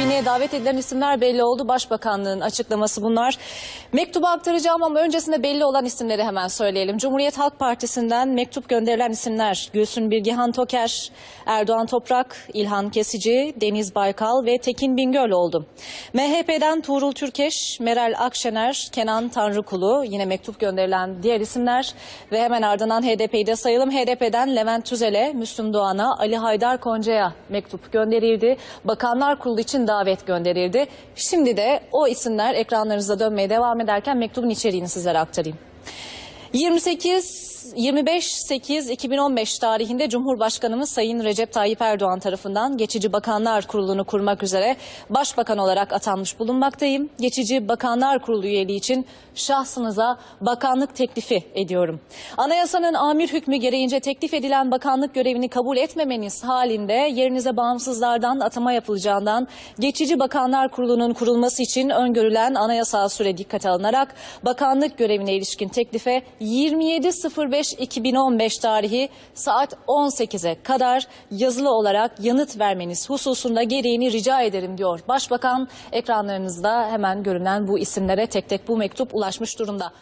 kabineye davet edilen isimler belli oldu. Başbakanlığın açıklaması bunlar. Mektubu aktaracağım ama öncesinde belli olan isimleri hemen söyleyelim. Cumhuriyet Halk Partisi'nden mektup gönderilen isimler Gülsün Bilgihan Toker, Erdoğan Toprak, İlhan Kesici, Deniz Baykal ve Tekin Bingöl oldu. MHP'den Tuğrul Türkeş, Meral Akşener, Kenan Tanrıkulu yine mektup gönderilen diğer isimler ve hemen ardından HDP'yi de sayalım. HDP'den Levent Tüzel'e, Müslüm Doğan'a, Ali Haydar Konca'ya mektup gönderildi. Bakanlar Kurulu için davet gönderildi. Şimdi de o isimler ekranlarınıza dönmeye devam ederken mektubun içeriğini sizlere aktarayım. 28 25-8-2015 tarihinde Cumhurbaşkanımız Sayın Recep Tayyip Erdoğan tarafından Geçici Bakanlar Kurulu'nu kurmak üzere başbakan olarak atanmış bulunmaktayım. Geçici Bakanlar Kurulu üyeliği için şahsınıza bakanlık teklifi ediyorum. Anayasanın amir hükmü gereğince teklif edilen bakanlık görevini kabul etmemeniz halinde yerinize bağımsızlardan atama yapılacağından Geçici Bakanlar Kurulu'nun kurulması için öngörülen anayasal süre dikkate alınarak bakanlık görevine ilişkin teklife 27.05.2015 tarihi saat 18'e kadar yazılı olarak yanıt vermeniz hususunda gereğini rica ederim diyor. Başbakan ekranlarınızda hemen görünen bu isimlere tek tek bu mektup ulaşmış durumda.